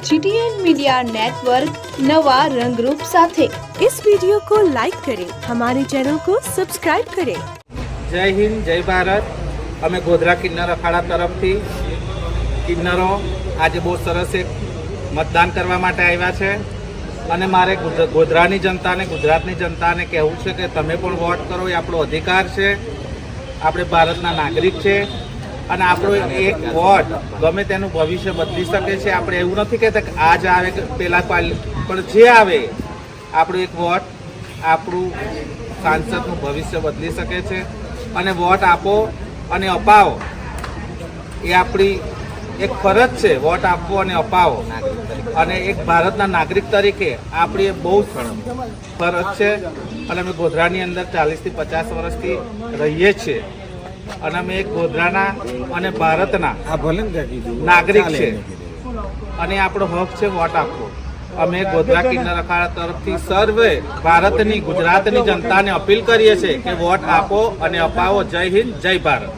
GTN media network नवा रंगरूप साथे इस वीडियो को लाइक करें हमारे चैनल को सब्सक्राइब करें જય હિન્દ જય ભારત અમે ગોધરા કિન્નર અખાડા તરફથી કિન્નરો આજે બહુ સરસ એક મતદાન કરવા માટે આવ્યા છે અને મારે ગુજ- ગોધરાની જનતાને ગુજરાતની જનતાને કહેવું છે કે તમે પણ વોટ કરો એ આપણો અધિકાર છે આપણે ભારતના નાગરિક છે અને આપણો એક વોટ ગમે તેનું ભવિષ્ય બદલી શકે છે. આપણે એવું નથી કહેતા કે આજ આવે કે પેલા, પણ જે આવે, આપણો એક વોટ, આપણું સાંસદનું ભવિષ્ય બદલી શકે છે. અને વોટ આપો અને અપાવો. એ આપણી એક ફરજ છે, વોટ આપવો અને અપાવો. અને એક ભારતના નાગરિક તરીકે આપણી એ બહુ ફરજ છે. અને અમે ગોધરાની અંદર ચાલીસથી પચાસ વર્ષથી રહીએ છીએ. અને અમે એક ગોધરાના અને ભારતના નાગરિક છે. અને આપણો હક છે વોટ આપવો. અમે ગોધરા કિન્નર અખાડા તરફથી સર્વે ભારતની ગુજરાતની જનતાને અપીલ કરીએ છીએ કે વોટ આપો અને અપાવો. જય હિન્દ જય ભારત.